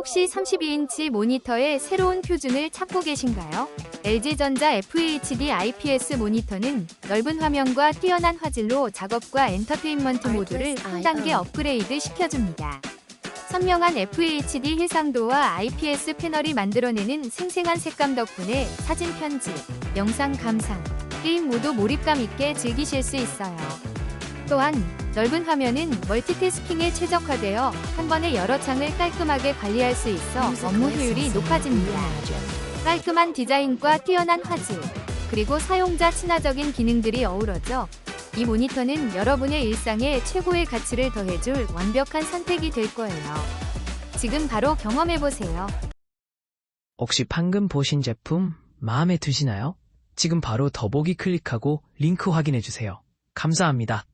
혹시 32인치 모니터의 새로운 표준을 찾고 계신가요? LG전자 FHD IPS 모니터는 넓은 화면과 뛰어난 화질로 작업과 엔터테인먼트 모두를 한 단계 업그레이드 시켜줍니다. 선명한 FHD 해상도와 IPS 패널이 만들어내는 생생한 색감 덕분에 사진 편집, 영상 감상, 게임 모두 몰입감 있게 즐기실 수 있어요. 또한 넓은 화면은 멀티태스킹에 최적화되어 한 번에 여러 창을 깔끔하게 관리할 수 있어 업무 효율이 높아집니다. 깔끔한 디자인과 뛰어난 화질, 그리고 사용자 친화적인 기능들이 어우러져 이 모니터는 여러분의 일상에 최고의 가치를 더해줄 완벽한 선택이 될 거예요. 지금 바로 경험해보세요. 혹시 방금 보신 제품 마음에 드시나요? 지금 바로 더보기 클릭하고 링크 확인해 주세요. 감사합니다.